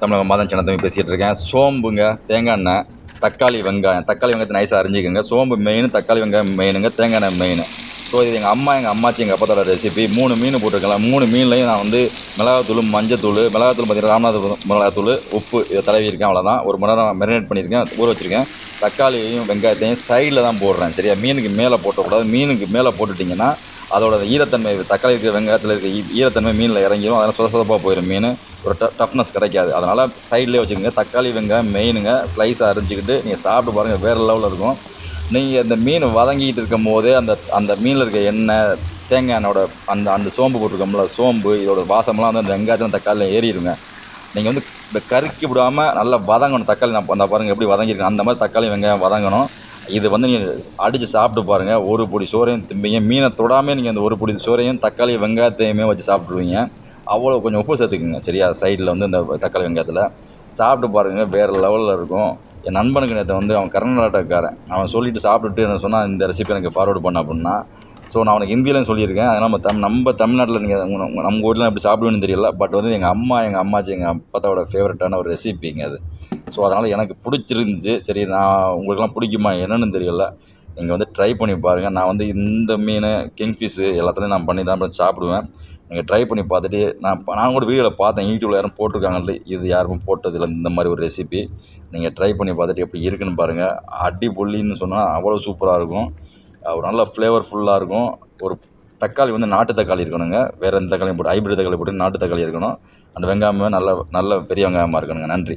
தமிழக மாதம் சின்னத்தம்பி பேசிகிட்டு இருக்கேன். சோம்புங்க தேங்காய் எண்ணெய் தக்காளி வெங்காயம். தக்காளி வெங்காயத்தை நைஸாக அரிஞ்சிக்கோங்க. சோம்பு மெயின் தக்காளி வெங்காயம் மெயினுங்க தேங்காய் எண்ணெய் மெயின் ஸோ இது எங்கள் அம்மா எங்கள் அம்மாச்சி எங்கள் அப்பத்தோட ரெசிபி மூணு மீன் போட்டிருக்கலாம் மூணு மீன்லையும் நான் வந்து மிளகாத்தூள் மஞ்சத்தூள் மிளகாத்தூள் பார்த்தீங்கன்னா ராமநாதபுரம் மிளகாத்தூள் உப்பு இதை தடவி அவ்வளோதான் ஒரு மணி நேரம் மெரினேட் பண்ணியிருக்கேன் ஊற வச்சுருக்கேன். தக்காளியையும் வெங்காயத்தையும் சைடில் தான் போடுறேன் சரியா? மீனுக்கு மேலே போட்டக்கூடாது. மீனுக்கு மேலே போட்டுட்டிங்கன்னா அதோட ஈரத்தன்மை தக்காளி இருக்கிற வெங்காயத்தில் இருக்க ஈரத்தன்மை மீனில் இறங்கிடும் அதனால் சொத சொதப்பாக போயிடும் மீன். ஒரு ட டஃப்னஸ் கிடைக்காது. அதனால் சைட்லேயே வச்சுக்கோங்க. தக்காளி வெங்காயம் மெயினுங்க ஸ்லைஸாக அரிஞ்சிக்கிட்டு நீங்கள் சாப்பிட்டு பாருங்கள் வேறு லெவலில் இருக்கும். நீங்கள் இந்த மீன் வதங்கிட்டு இருக்கும் போதே அந்த அந்த மீனில் இருக்க எண்ணெய் தேங்காய் எண்ணோட அந்த அந்த சோம்பு போட்டிருக்கோம்ல சோம்பு இதோட வாசமெல்லாம் வந்து அந்த வெங்காயத்தில் தக்காளியில் ஏறிடுங்க நீங்கள் வந்து இந்த கருக்கி விடாமல் நல்லா வதங்கணும். தக்காளி நான் அந்த பாருங்கள் எப்படி வதங்கியிருக்கேன் அந்த மாதிரி தக்காளி வெங்காயம் வதங்கணும். இது வந்து நீங்கள் அடித்து சாப்பிட்டு பாருங்கள் ஒரு பொடி சோறையும் திம்பிங்க. மீனை தொடாமல் நீங்கள் அந்த ஒரு பொடி சோறையும் தக்காளி வெங்காயத்தையுமே வச்சு சாப்பிட்ருவீங்க அவ்வளோ கொஞ்சம் உப்பு சேர்த்துக்குங்க. சரியா? சைடில் வந்து இந்த தக்காளி வெங்காயத்தில். சாப்பிட்டு பாருங்கள் வேறு லெவலில் இருக்கும். என் நண்பனுக்கு நேற்று வந்து அவன் கர்நாடகக்காரன். அவன் சொல்லிவிட்டு சாப்பிட்டுட்டு என்ன சொன்னால் இந்த ரெசிபி எனக்கு ஃபார்வர்டு பண்ண அப்படின்னா. ஸோ நான் அவனுக்கு ஹிந்தியிலையும் சொல்லியிருக்கேன். அதனால் நம்ம தம் நம்ம தமிழ்நாட்டில் நீங்கள் நம்ம ஊரில் எப்படி சாப்பிடுவேன்னு தெரியல. பட் வந்து எங்கள் அம்மா எங்கள் அம்மாச்சி எங்கள் அப்பாத்தோட ஃபேவரட்டான ஒரு ரெசிபிங்க அது. ஸோ அதனால் எனக்கு பிடிச்சிருந்துச்சி. சரி நான் உங்களுக்கெல்லாம் பிடிக்குமா என்னன்னு தெரியல. நீங்கள் வந்து ட்ரை பண்ணி பாருங்கள் நான் வந்து இந்த மீன் கிங்ஃபிஷ்ஷு எல்லாத்துலேயும் நான் பண்ணி தான் அப்புறம் சாப்பிடுவேன். நீங்கள் ட்ரை பண்ணி பார்த்துட்டு நான் நான் கூட வீடியோவில் பார்த்தேன். யூடியூப்பில் யாரும் போட்டிருக்காங்கல்ல இது யாரும் போட்டதில்லை இந்த மாதிரி ஒரு ரெசிபி நீங்கள் ட்ரை பண்ணி பார்த்துட்டு எப்படி இருக்குன்னு பாருங்கள் அடிபொல்லின்னு சொன்னால் அவ்வளோ சூப்பராக இருக்கும். ஒரு நல்ல ஃப்ளேவர்ஃபுல்லாக இருக்கும். ஒரு தக்காளி வந்து நாட்டு தக்காளி இருக்கணுங்க. வேறு எந்த தக்காளியும் போட்டு ஹைப்ரிட் தக்காளி போட்டு நாட்டு தக்காளி இருக்கணும். அந்த வெங்காயமே நல்ல நல்ல பெரிய வெங்காயமாக இருக்கணுங்க. நன்றி.